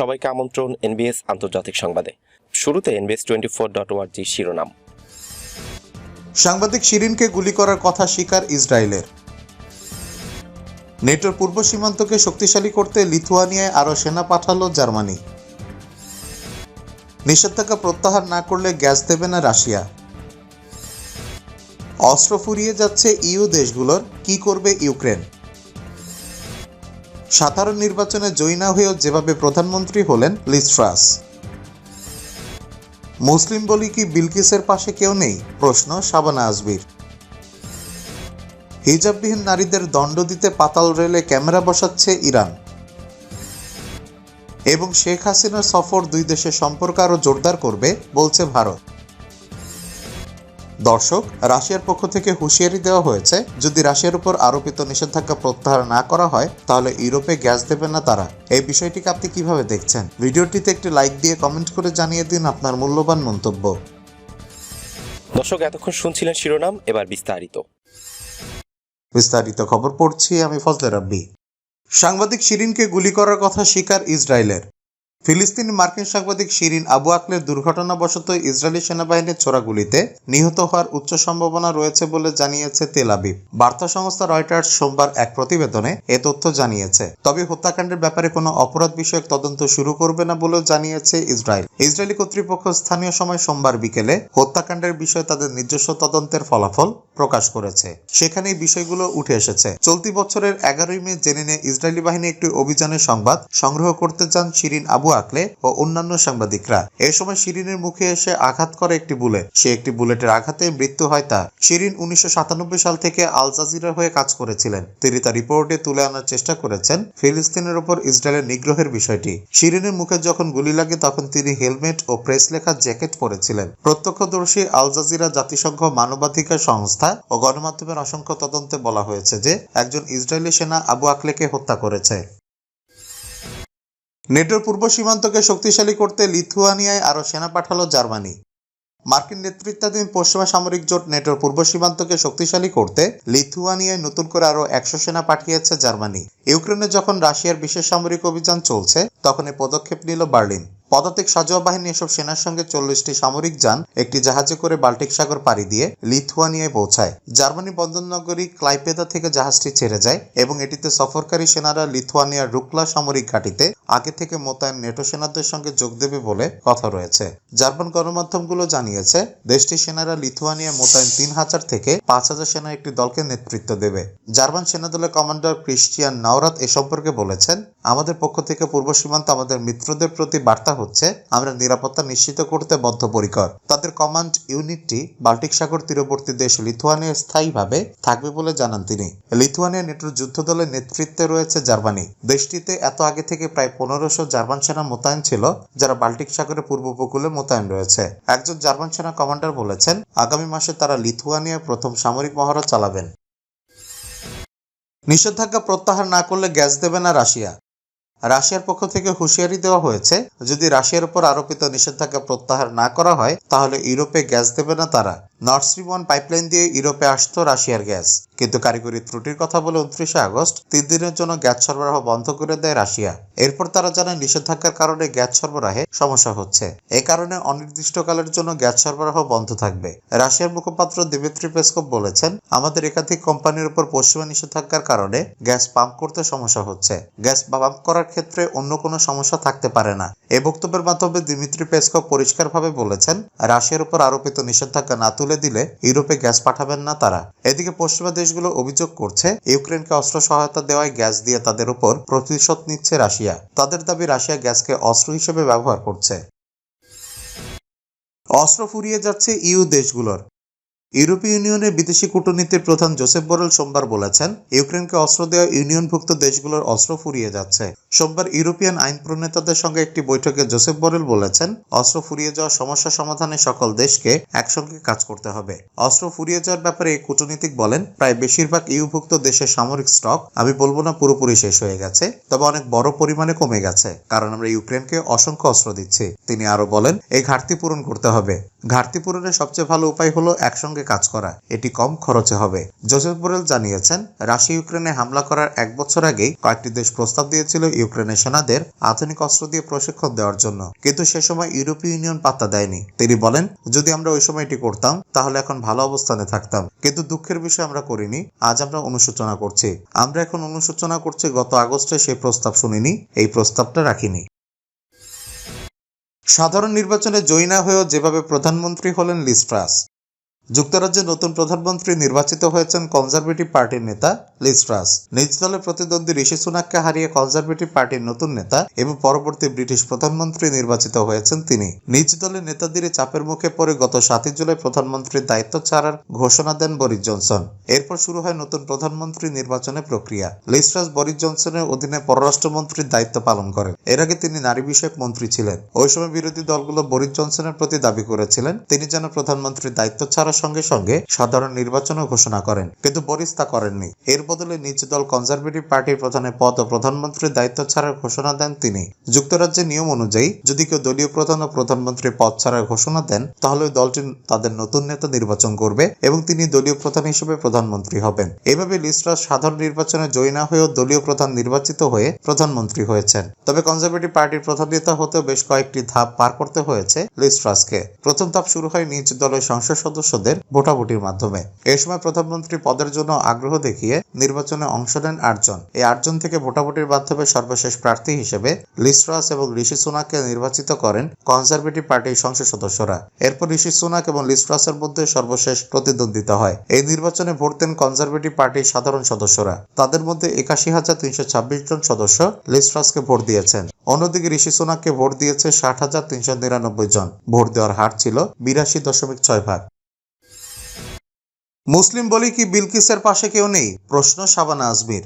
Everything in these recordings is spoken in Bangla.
সবাইকে আমন্ত্রণ এনবিএস আন্তর্জাতিক সংবাদে। শুরুতে এনবিএস টোয়েন্টি ফোর ডট ওয়ার্জি শিরোনাম। সাংবাদিক শিরিনকে গুলি করার কথা স্বীকার ইসরায়েলের। নেটোর পূর্ব সীমান্তকে শক্তিশালী করতে লিথুয়ানিয়ায় আরও সেনা পাঠালো জার্মানি। নিষেধাজ্ঞা প্রত্যাহার না করলে গ্যাস দেবে না রাশিয়া। অস্ত্র ফুরিয়ে যাচ্ছে ইউ দেশগুলোর, কি করবে ইউক্রেন? সাধারণ নির্বাচনে জয়ী না হয়েও যেভাবে প্রধানমন্ত্রী হলেন, লিস্ট্রাস। মুসলিম বলি কি বিলকিসের পাশে কেউ নেই? প্রশ্ন শাবানা আজবির হিজাববিহীন নারীদের দণ্ড দিতে পাতাল রেলে ক্যামেরা বসাচ্ছে ইরান। এবং শেখ হাসিনার সফর দুই দেশের সম্পর্ক আরও জোরদার করবে, বলছে ভারত। দর্শক রাশিয়ার পক্ষ থেকে হুঁশিয়ারি দেওয়া হয়েছে যদি রাশিয়ার উপর আরোপিত নিষেধাজ্ঞা প্রত্যাহার না করা হয় তাহলে ইউরোপে গ্যাস দেবে না তারা। এই বিষয়টিকে আপনি কীভাবে দেখছেন? ভিডিওটিতে একটি লাইক দিয়ে কমেন্ট করে জানিয়ে দিন আপনার মূল্যবান মন্তব্য। দর্শক এতক্ষণ শুনছিলেন শিরোনাম এবার বিস্তারিত। বিস্তারিত খবর পড়ছি আমি ফজলে রাব্বি। সাংবাদিক শিরিনকে গুলি করার কথা স্বীকার ইসরায়েলের। ফিলিস্তিনি মার্কিন সাংবাদিক শিরিন আবু আকলের দুর্ঘটনাবশত ইসরায়েলি সেনাবাহিনীর ছোড়া গুলিতে নিহত হওয়ার উচ্চ সম্ভাবনা রয়েছে বলে জানিয়েছে তেল আবিব। বার্তা সংস্থা রয়টার্স সোমবার এক প্রতিবেদনে এ তথ্য জানিয়েছে। তবে হত্যাকাণ্ডের ব্যাপারে কোনো অপরাধ বিষয়ক তদন্ত শুরু করবে না বলেও জানিয়েছে ইসরায়েল। ইসরায়েলি কর্তৃপক্ষ স্থানীয় সময় সোমবার বিকেলে হত্যাকাণ্ডের বিষয়ে তাদের নিজস্ব তদন্তের ফলাফল প্রকাশ করেছে। সেখানে এই বিষয়গুলো উঠে এসেছে। চলতি বছরের এগারোই মে জেনে নিয়ে ইসরায়েলি বাহিনী একটি অভিযানের সংবাদ সংগ্রহ করতে যান শিরিন আবু আকলে ও অন্যান্য সাংবাদিকরা। এ সময় শিরিনের মুখে এসে আঘাত করে একটি বুলেট। সে একটি বুলেটের আঘাতে মৃত্যু হয় তার। শিরিন উনিশশো সাতানব্বই সাল থেকে আল জাজিরা হয়ে কাজ করেছিলেন। তিনি তার রিপোর্টে তুলে আনার চেষ্টা করেছেন ফিলিস্তিনের উপর ইসরায়েলের নিগ্রহের বিষয়টি। শিরিনের মুখে যখন গুলি লাগে, তখন তিনি হেলমেট ও প্রেস লেখা জ্যাকেট পরেছিলেন। প্রত্যক্ষদর্শী আল জাজিরা জাতিসংঘ মানবাধিকার সংস্থা ও গণমাধ্যমের অসংখ্য তদন্তে বলা হয়েছে যে, একজন ইসরায়েলি সেনা আবু আকলেকে হত্যা করেছে। নেটোর পূর্ব সীমান্তকে শক্তিশালী করতে লিথুয়ানিয়ায় আরও সেনা পাঠালো জার্মানি। মার্কিন নেতৃত্বাধীন পশ্চিমা সামরিক জোট নেটোর পূর্ব সীমান্তকে শক্তিশালী করতে লিথুয়ানিয়ায় নতুন করে আরও একশো সেনা পাঠিয়েছে জার্মানি। ইউক্রেনে যখন রাশিয়ার বিশেষ সামরিক অভিযান চলছে, তখন এই পদক্ষেপ নিল বার্লিন। পদাতিক সাজোয়া বাহিনী এসব সেনার সঙ্গে চল্লিশটি সামরিক যান, একটি জাহাজে করে বাল্টিক সাগর পাড়ি দিয়ে লিথুয়ানিয়ায় পৌঁছায়। জার্মানি বন্দরনগরী ক্লাইপেদা থেকে জাহাজটি ছেড়ে যায় এবং এটিতে সফরকারী সেনারা লিথুয়ানিয়ার রুকলা সামরিক ঘাঁটিতে আগে থেকে মোতায়েন নেটো সেনাদের সঙ্গে যোগ দেবে বলে কথা রয়েছে। জার্মান গণমাধ্যমগুলো জানিয়েছে, দেশটির সেনারা লিথুয়ানিয়া মোতায়েন তিন হাজার থেকে পাঁচ হাজার সেনা একটি দলকে নেতৃত্ব দেবে। জার্মান সেনাদলের কমান্ডার ক্রিশ্চিয়ান নাওরাত এ সম্পর্কে বলেছেন আমাদের পক্ষ থেকে পূর্ব সীমান্ত আমাদের মিত্রদের প্রতি বার্তা হচ্ছে, আমরা নিরাপত্তা নিশ্চিত করতে বদ্ধপরিকর। তাদের কমান্ড ইউনিটটি বাল্টিক সাগর তীরবর্তী দেশ লিথুয়ানিয়া স্থায়ীভাবে থাকবে বলে জানান তিনি। লিথুয়ানিয়া নেটোর যুদ্ধ দলের নেতৃত্বে রয়েছে জার্মানি। দেশটিতে এত আগে থেকে প্রায় পনেরোশো জার্মান সেনা মোতায়েন ছিল, যারা বাল্টিক সাগরের পূর্ব উপকূলে মোতায়েন রয়েছে। একজন জার্মান সেনা কমান্ডার বলেছেন, আগামী মাসে তারা লিথুয়ানিয়ায় প্রথম সামরিক মহড়া চালাবেন। নিষেধাজ্ঞা প্রত্যাহার না করলে গ্যাস দেবে না রাশিয়া। রাশিয়ার পক্ষ থেকে হুঁশিয়ারি দেওয়া হয়েছে, যদি রাশিয়ার উপর আরোপিত নিষেধাজ্ঞা প্রত্যাহার না করা হয়, তাহলে ইউরোপে গ্যাস দেবে না তারা। নর্থ ওয়ান পাইপলাইন দিয়ে ইউরোপে আসতো রাশিয়ার গ্যাস। কিন্তু কারিগরি ত্রুটির কথা বলে উনত্রিশে আগস্ট তিন দিনের জন্য গ্যাস সরবরাহ বন্ধ করে দেয় রাশিয়া। এরপর তারা জানায় নিষেধাজ্ঞার কারণে গ্যাস সরবরাহে সমস্যা হচ্ছে। এ কারণে অনির্দিষ্টকালের জন্য গ্যাস সরবরাহ বন্ধ থাকবে। রাশিয়ার মুখপাত্র দিমিত্রি পেসকপ বলেছেন, আমাদের একাধিক কোম্পানির উপর পশ্চিমা নিষেধাজ্ঞার কারণে গ্যাস পাম্প করতে সমস্যা হচ্ছে। গ্যাস পাম্প করার ক্ষেত্রে অন্য কোনো সমস্যা থাকতে পারে না। এ বক্তব্যের মাধ্যমে দিমিত্রি পেসকপ পরিষ্কারভাবে বলেছেন, রাশিয়ার উপর আরোপিত নিষেধাজ্ঞা না তুলে দিলে ইউরোপে গ্যাস পাঠাবেন না তারা। এদিকে পশ্চিমা দেশগুলো অভিযোগ করছে, ইউক্রেনকে অস্ত্র সহায়তা দেওয়ায় গ্যাস দিয়ে তাদের উপর প্রতিশোধ নিচ্ছে রাশিয়া। তাদের দাবি, রাশিয়া গ্যাসকে অস্ত্র হিসেবে ব্যবহার করছে। অস্ত্র ফুরিয়ে যাচ্ছে ইউ দেশগুলোর। ইউরোপীয় ইউনিয়নের বিদেশি কূটনীতির প্রধান জোসেফ বোরেল সোমবার বলেছেন, ইউক্রেনকে অস্ত্র দেওয়া ইউনিয়নভুক্ত দেশগুলোর অস্ত্র ফুরিয়ে যাচ্ছে। সোমবার ইউরোপিয়ান আইন প্রণেতাদের সঙ্গে একটি বৈঠকে জোসেফ বোরেল বলেছেন, অস্ত্র ফুরিয়ে যাওয়া সমস্যা সমাধানে সকল দেশকে একসঙ্গে কাজ করতে হবে। অস্ত্র ফুরিয়ে যাওয়ার ব্যাপারে এই কূটনীতিক বলেন, প্রায় বেশিরভাগ ইউভুক্ত দেশের সামরিক স্টক, আমি বলব না পুরোপুরি শেষ হয়ে গেছে, তবে অনেক বড় পরিমাণে কমে গেছে, কারণ আমরা ইউক্রেনকে অসংখ্য অস্ত্র দিচ্ছি। তিনি আরও বলেন, এই ঘাটতি পূরণ করতে হবে। ঘাটতি পূরণের সবচেয়ে ভালো উপায় হলো একসঙ্গে সঙ্গে কাজ করা, এটি কম খরচে হবে। জোসেফ বোরেল জানিয়েছেন, রাশিয়া ইউক্রেনে হামলা করার এক বছর আগেই কয়েকটি দেশ প্রস্তাব দিয়েছিল ইউক্রেনের সেনাদের আধুনিক অস্ত্র দিয়ে প্রশিক্ষণ দেওয়ার জন্য। কিন্তু সে সময় ইউরোপীয় ইউনিয়ন পাত্তা দেয়নি। তিনি বলেন, যদি আমরা ওই সময় এটি করতাম, তাহলে এখন ভালো অবস্থানে থাকতাম। কিন্তু দুঃখের বিষয় আমরা করিনি, আজ আমরা অনুশোচনা করছি। আমরা এখন অনুশোচনা করছি, গত আগস্টে সেই প্রস্তাব শুনিনি, এই প্রস্তাবটা রাখিনি। সাধারণ নির্বাচনে জয়ী না হয়েও যেভাবে প্রধানমন্ত্রী হলেন লিস্ট্রাস যুক্তরাজ্যে নতুন প্রধানমন্ত্রী নির্বাচিত হয়েছেন কনজারভেটিভ পার্টির নেতা লিস্ট্রাস নিজ দলের প্রতিদ্বন্দ্বী ঋষি সুনাককে হারিয়ে কনজারভেটিভ পার্টির নতুন নেতা এবং পরবর্তী ব্রিটিশ প্রধানমন্ত্রী নির্বাচিত হয়েছেন তিনি। নিজ দলের নেতাদের চাপের মুখে পড়ে গত সাতই জুলাই প্রধানমন্ত্রীর দায়িত্ব ছাড়ার ঘোষণা দেন বরিস জনসন। এরপর শুরু হয় নতুন প্রধানমন্ত্রী নির্বাচনের প্রক্রিয়া। লিস্ট্রাস বরিস জনসনের অধীনে পররাষ্ট্রমন্ত্রীর দায়িত্ব পালন করেন। এর আগে তিনি নারী বিষয়ক মন্ত্রী ছিলেন। ওই সময় বিরোধী দলগুলো বরিস জনসনের প্রতি দাবি করেছিলেন। তিনি যেন প্রধানমন্ত্রীর দায়িত্ব ছাড়ার সঙ্গে সঙ্গে সাধারণ নির্বাচনও ঘোষণা করেন। কিন্তু বরিস তা করেননি। এর বদলে নিজ দল কনজারভেটিভ পার্টির প্রধানের পদ ও প্রধানমন্ত্রীর দায়িত্ব ছাড়ার ঘোষণা দেন তিনি। যুক্তরাজ্যের নিয়ম অনুযায়ী, যদি কেউ দলীয় প্রধান ও প্রধানমন্ত্রীর পদ ছাড়ার ঘোষণা দেন, তাহলে দলটি তাদের নতুন নেতা নির্বাচন করবে এবং তিনি দলীয় প্রধান হিসেবে প্রধানমন্ত্রী হবেন। এভাবে লিস্ট্রাস সাধারণ নির্বাচনে জয়ী না হয়েও দলীয় প্রধান নির্বাচিত হয়ে প্রধানমন্ত্রী হয়েছেন। তবে কনজারভেটিভ পার্টির প্রধান নেতা হতেও বেশ কয়েকটি ধাপ পার করতে হয়েছে লিস্ট্রাসকে প্রথম ধাপ শুরু হয় নিজ দলের সংসদ সদস্যদের ভোটাভুটির মাধ্যমে। এ সময় প্রধানমন্ত্রী পদের জন্য আগ্রহ দেখিয়ে নির্বাচনে অংশ নেন আটজন। এই আটজন থেকে ভোটাভুটির মাধ্যমে সর্বশেষ প্রার্থী হিসেবে লিস্ট্রাস এবং ঋষি সুনাককে নির্বাচিত করেন কনজারভেটিভ পার্টির সংসদ সদস্যরা। এরপর ঋষি সুনাক এবং লিস্ট্রাসের মধ্যে সর্বশেষ প্রতিদ্বন্দ্বিতা হয়। এই নির্বাচনে ভোট দেন কনজারভেটিভ পার্টির সাধারণ সদস্যরা। তাদের মধ্যে একাশি হাজার তিনশো ছাব্বিশ জন সদস্য লিস্ট্রাসকে ভোট দিয়েছেন। অন্যদিকে ঋষি সোনাককে ভোট দিয়েছে ষাট হাজার তিনশো নিরানব্বই জন। ভোট দেওয়ার হার ছিল বিরাশি দশমিক ছয় ভাগ। মুসলিম বলি কি বিলকিসের পাশে কেউ নেই? প্রশ্ন শাবানা আজমির।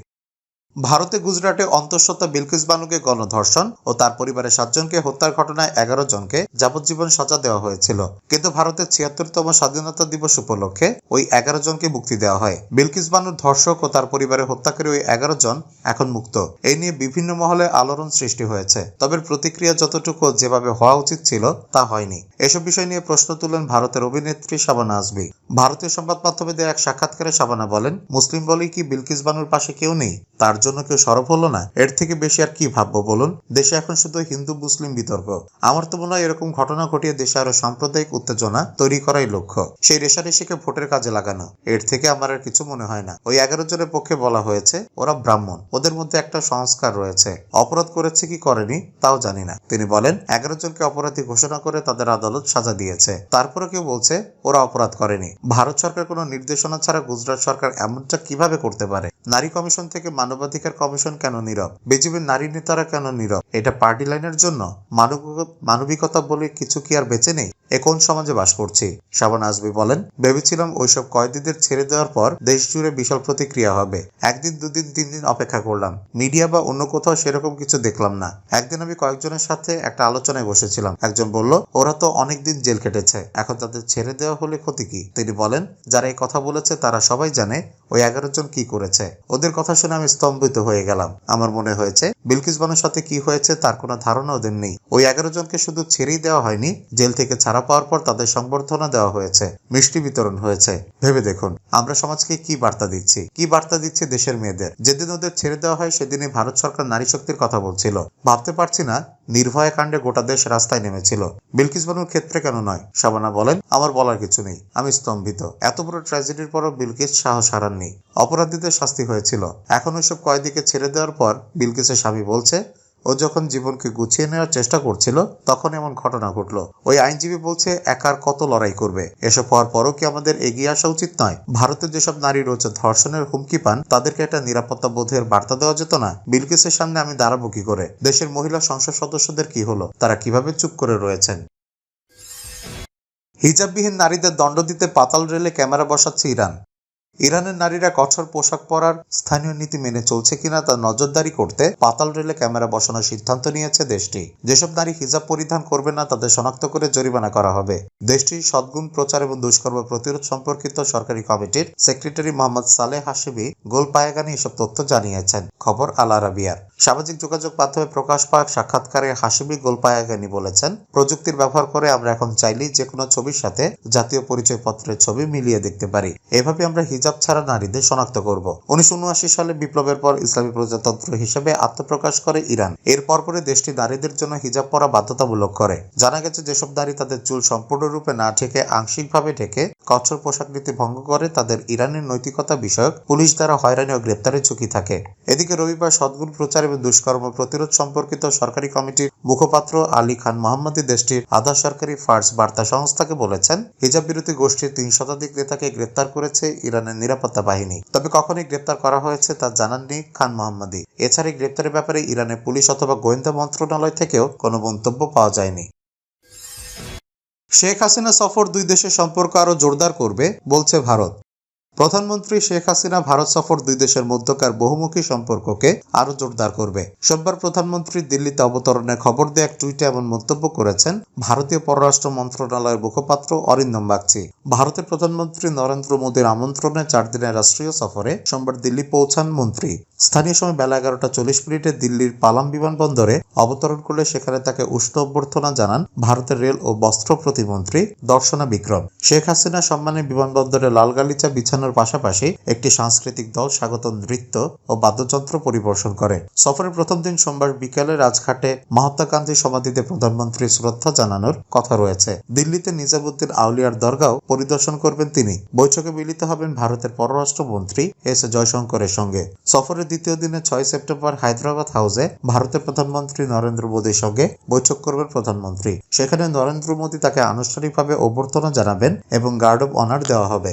ভারতে গুজরাটে অন্তঃসত্ত্বা বিলকিস বানুকে গণধর্ষণ ও তার পরিবারের সাতজনকে হত্যার ঘটনায় এগারো জনকে যাবজ্জীবন সাজা দেওয়া হয়েছিল। কিন্তু ভারতের ছিয়াত্তরতম স্বাধীনতা দিবস উপলক্ষে ওই এগারো জনকে মুক্তি দেওয়া হয়। বিলকিস বানুর ধর্ষক ও তার পরিবারের হত্যাকারী ওই এগারো জন এখন মুক্ত। এই নিয়ে বিভিন্ন মহলে আলোড়ন সৃষ্টি হয়েছে। তবে প্রতিক্রিয়া যতটুকু যেভাবে হওয়া উচিত ছিল, তা হয়নি। এসব বিষয় নিয়ে প্রশ্ন তুলেন ভারতের অভিনেত্রী শাবানা আজমি ভারতীয় সংবাদ মাধ্যমে দেওয়া এক সাক্ষাৎকারে শাবানা বলেন, মুসলিম বলেই কি বিলকিস বানুর পাশে কেউ নেই? তার জন্য কেউ সরব হলো না? এর থেকে বেশি আর কি ভাববো বলুন? দেশে এখন শুধু হিন্দু, মুসলিম বিতর্ক। আমার তো মনে হয় এরকম ঘটনা ঘটিয়ে দেশে আরও সাম্প্রদায়িক উত্তেজনা তৈরি করাই লক্ষ্য। সেই রেশারেশিকে ভোটের কাজে লাগানো, এর থেকে আমার আর কিছু মনে হয় না। ওই এগারো জনের পক্ষে বলা হয়েছে, ওরা ব্রাহ্মণ। ওদের মধ্যে একটা সংস্কার রয়েছে। অপরাধ করেছে কি করেনি, তাও জানি না। তিনি বলেন, এগারো জনকে অপরাধী ঘোষণা করে তাদের আদালত সাজা দিয়েছে। তারপরে কেউ বলছে, ওরা অপরাধ করেনি। ভারত সরকার কোনো নির্দেশনা ছাড়া গুজরাট সরকার এমনটা কীভাবে করতে পারে? নারী কমিশন থেকে মানবাধিকার কমিশন কেন নীরব? বিজেপির নারী নেতারা কেন নীরব? এটা পার্টি লাইনের জন্য মানব- মানবিকতা বলে কিছু কি আর বেঁচে নেই? এ কোন সমাজে বাস করছি? শাবান আজমি বলেন, ভেবেছিলাম ওইসব কয়েদিদের ছেড়ে দেওয়ার পর দেশ জুড়ে বিশাল প্রতিক্রিয়া হবে। একদিন, দুদিন, তিন দিন অপেক্ষা করলাম। মিডিয়া বা অন্য কোথাও সেরকম কিছু দেখলাম না। একদিন আমি কয়েকজনের সাথে একটা আলোচনায় বসেছিলাম। একজন বলল, ওরা তো অনেকদিন জেল কেটেছে, এখন তাদের ছেড়ে দেওয়া হলে ক্ষতি কি? তিনি বলেন, যারা এই কথা বলেছে তারা সবাই জানে ওই এগারো জন কি করেছে। ওদের কথা শুনে আমি স্তম্ভিত হয়ে গেলাম। আমার মনে হয়েছে, বিলকিস বানুর সাথে কি হয়েছে তার কোনো ধারণা ওদের নেই। ওই এগারো জনকে শুধু ছেড়েই দেওয়া হয়নি, জেল থেকে ছাড়া পাওয়ার পর তাদের সংবর্ধনা দেওয়া হয়েছে। মিষ্টি বিতরণ হয়েছে। ভেবে দেখুন, আমরা সমাজকে কি বার্তা দিচ্ছি? কি বার্তা দিচ্ছে দেশের মেয়েদের? যেদিন ওদের ছেড়ে দেওয়া হয়, সেদিনই ভারত সরকার নারী শক্তির কথা বলছিল। ভাবতে পারছি না, নির্ভয়া কাণ্ডে গোটা দেশ রাস্তায় নেমেছিল। বিলকিস বানুর ক্ষেত্রে কেন নয়? শাবানা বলেন, আমার বলার কিছু নেই। আমি স্তম্ভিত। এত বড় ট্র্যাজেডির পরও বিলকিস সাহস হারাননি। অপরাধীদের শাস্তি হয়েছিল। এখন ওইসব কয়েদিকে ছেড়ে দেওয়ার পর বিলকিসের স্বামী বলছে, ও যখন জীবনকে গুছিয়ে নেওয়ার চেষ্টা করছিল, তখন এমন ঘটনা ঘটলো। ওই আইনজীবী বলছে একার কত লড়াই করবে? এসব হওয়ার পরও কি আমাদের এগিয়ে আসা উচিত নয়? ভারতের যেসব নারী রয়েছে, ধর্ষণের হুমকি পান, তাদেরকে একটা নিরাপত্তা বোধের বার্তা দেওয়া যেত না? বিলকিসের সামনে আমি দাঁড়াবো কি করে? দেশের মহিলা সংসদ সদস্যদের কি হলো? তারা কীভাবে চুপ করে রয়েছেন? হিজাববিহীন নারীদের দণ্ড দিতে পাতাল রেলে ক্যামেরা বসাচ্ছে ইরান। ইরানের নারীরা কঠোর পোশাক পরার স্থানীয় নীতি মেনে চলছে কিনা তা নজরদারি করতে পাতাল রেলে ক্যামেরা বসানোর সিদ্ধান্ত নিয়েছে দেশটি। যেসব নারী হিজাব পরিধান করবে না, তাদের শনাক্ত করে জরিমানা করা হবে। দেশটির সদ্গুণ প্রচার এবং দুষ্কর্ম প্রতিরোধ সম্পর্কিত সরকারি কমিটির secretary Mohammad Saleh Hashemi Golpayegani এসব তথ্য জানিয়েছেন। খবর আল আরাবিয়ার। সামাজিক যোগাযোগ মাধ্যমে প্রকাশ পাক সাক্ষাৎকারে হাসিবি গোল পায়াগানি বলেছেন, প্রযুক্তির ব্যবহার করে আমরা এখন চাইলেই যে কোনো ছবির সাথে জাতীয় পরিচয়পত্রের ছবি মিলিয়ে দেখতে পারি। এভাবে আমরা হিজাব ছাড়া নারীদের শনাক্ত করব। উনিশশো উনআশি সালে বিপ্লবের পর ইসলামী প্রজাতন্ত্র হিসেবে আত্মপ্রকাশ করে ইরান। এর পরপরে দেশটি নারীদের জন্য হিজাব পরা বাধ্যতামূলক করে। জানা গেছে, যেসব নারী তাদের চুল সম্পূর্ণরূপে না ঢেকে, আংশিকভাবে ঢেকে কঠোর পোশাক নীতি ভঙ্গ করে, তাদের ইরানের নৈতিকতা বিষয়ক পুলিশ দ্বারা হয়রানি ও গ্রেপ্তারের ঝুঁকি থাকে। এদিকে রবিবার সদ্গুণ প্রচার এবং দুষ্কর্ম প্রতিরোধ সম্পর্কিত সরকারি কমিটির মুখপাত্র আলী খান মোহাম্মদী দেশটির আধা সরকারি ফার্স বার্তা সংস্থাকে বলেছেন, হিজাব বিরোধী গোষ্ঠীর তিন শতাধিক নেতাকে গ্রেপ্তার করেছে ইরানের নিরাপত্তা বাহিনী। তবে কখনই গ্রেপ্তার করা হয়েছে তা জানাননি খান মোহাম্মদী। এছাড়া গ্রেপ্তারের ব্যাপারে ইরানের পুলিশ অথবা গোয়েন্দা মন্ত্রণালয় থেকেও কোনো মন্তব্য পাওয়া যায়নি। শেখ হাসিনা সফর দুই দেশের সম্পর্ক আরও জোরদার করবে, বলছে ভারত। প্রধানমন্ত্রী শেখ হাসিনা ভারত সফর দুই দেশের মধ্যকার বহুমুখী সম্পর্ককে আরও জোরদার করবে। সোমবার প্রধানমন্ত্রী দিল্লিতে অবতরণের খবর দিয়ে এক টুইটে এমন মন্তব্য করেছেন ভারতীয় পররাষ্ট্র মন্ত্রণালয়ের মুখপাত্র অরিন্দম বাগচি। ভারতের প্রধানমন্ত্রী নরেন্দ্র মোদীর আমন্ত্রণে চার দিনের রাষ্ট্রীয় সফরে সোমবার দিল্লি পৌঁছান মন্ত্রী। স্থানীয় সময় বেলা এগারোটা চল্লিশ মিনিটে দিল্লির পালাম বিমানবন্দরে অবতরণ করলে সেখানে তাকে উষ্ণ অভ্যর্থনা জানান ভারতের রেল ও বস্ত্র প্রতিমন্ত্রী দর্শনা বিক্রম। শেখ হাসিনা সম্মানে বিমানবন্দরে লাল গালিচা বিছানোর পাশাপাশি একটি সাংস্কৃতিক দল স্বাগত নৃত্য ও বাদ্যযন্ত্র পরিবেশন করে। সফরের প্রথম দিন সোমবার বিকেলে রাজঘাটে মহাত্মা গান্ধী সমাধিতে প্রধানমন্ত্রী শ্রদ্ধা জানানোর কথা রয়েছে। দিল্লিতে নিজামুদ্দিন আউলিয়ার দরগাও পরিদর্শন করবেন তিনি। বৈঠকে মিলিত হবেন ভারতের পররাষ্ট্রমন্ত্রী এস জয়শঙ্করের সঙ্গে। সফরের দ্বিতীয় দিনে ছয় সেপ্টেম্বর হায়দ্রাবাদ হাউসে ভারতের প্রধানমন্ত্রী নরেন্দ্র মোদীর সঙ্গে বৈঠক করবেন প্রধানমন্ত্রী। সেখানে নরেন্দ্র মোদী তাকে আনুষ্ঠানিকভাবে অভ্যর্থনা জানাবেন এবং গার্ড অব অনার দেওয়া হবে।